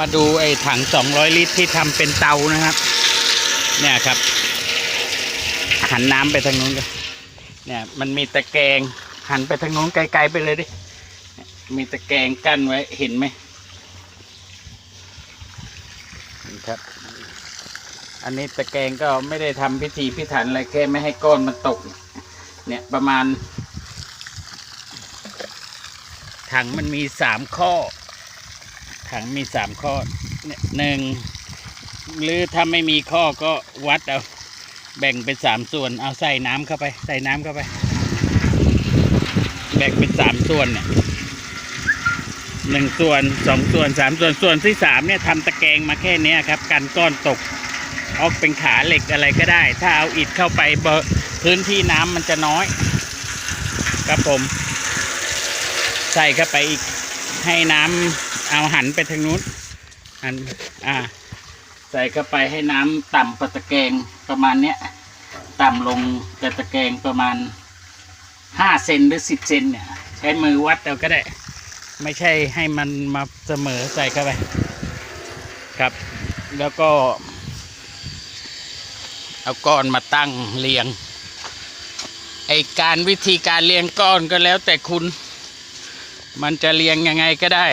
มาดูไอ้ถัง 200 ลิตรที่ทำเป็นเตานะครับ เนี่ยครับ หันน้ำไปทางนู้นกันเนี่ย มันมีตะแกรงหันไปทางนู้นไกลๆไปเลยดิ มีตะแกรงกั้นไว้เห็นไหมนี่ครับ อันนี้ตะแกรงก็ไม่ได้ทำพิธีพิถันอะไรแค่ไม่ให้ก้อนมันตก เนี่ยประมาณถังมันมีสามข้อ ถังมีสามข้อเนี่ยหนึ่งหรือถ้าไม่มีข้อก็วัดเอาแบ่งเป็นสามส่วน เอาใส่น้ำเข้าไป ใส่น้ำเข้าไป แบ่งเป็นสามส่วนเนี่ยหนึ่งส่วนสองส่วนสามส่วนส่วนที่สามเนี่ยทำตะแกรงมาแค่เนี้ยครับ กันก้อนตกออกเป็นขาเหล็กอะไรก็ได้ ถ้าเอาอิฐเข้าไปเบอร์พื้นที่น้ำมันจะน้อย ครับผม ใส่เข้าไปอีกให้น้ำ เอาหันไปทางนู้นหันอ่า ใส่เข้าไปให้น้ำต่ำประตะแกงประมาณเนี้ยต่ำลงจาตะแกงประมาณห้าเซนหรือสิบเซนเนี่ย ใช้มือวัดเอาก็ได้ ไม่ใช่ให้มันมาเสมอใส่เข้าไป ครับ แล้วก็ เอาก้อนมาตั้งเรียง ไอการวิธีการเรียงก้อนก็แล้วแต่คุณ มันจะเรียงยังไงก็ได้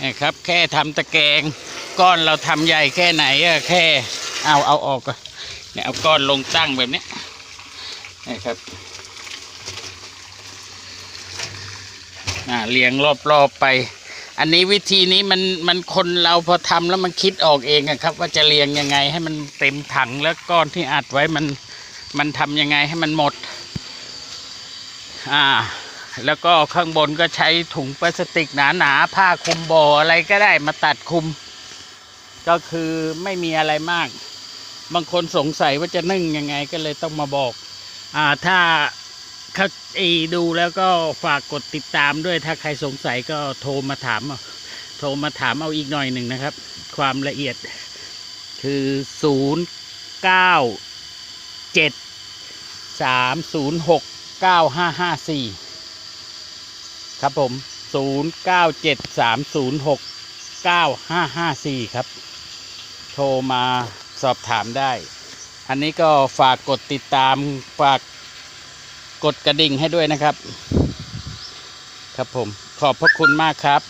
นะครับ แค่ทำตะแกรงก้อนเราทำใหญ่แค่ไหนอะแค่เอาเอาออกก่อนเนี่ยเอาก้อนลงตั้งแบบนี้นะครับอ่าเรียงรอบๆไป อันนี้วิธีนี้มันมันคนเราพอทำแล้วมันคิดออกเองครับ ว่าจะเรียงยังไงให้มันเต็มถังแล้วก้อนที่อัดไว้มันมันทำยังไงให้มันหมด อ่า แล้วก็ข้างบนก็ใช้ถุงพลาสติกหนาๆผ้าคลุมบ่ออะไรก็ได้มาตัดคลุม ก็คือไม่มีอะไรมาก บางคนสงสัยว่าจะนึ่งยังไงก็เลยต้องมาบอก อ่าถ้าเขาอ้ดูแล้วก็ฝากกดติดตามด้วยถ้าใครสงสัยก็โทรมาถามโทรมาถามเอาอีกหน่อยหนึ่งนะครับ ความละเอียดคือศูนย์เก้าเจ็ดสามศูนย์หกเก้าห้าห้าสี่ ครับผม 0973069554 ครับ โทรมาสอบถามได้ อันนี้ก็ฝากกดติดตาม ฝากกดกระดิ่งให้ด้วยนะครับ ครับผม ขอบพระคุณมากครับ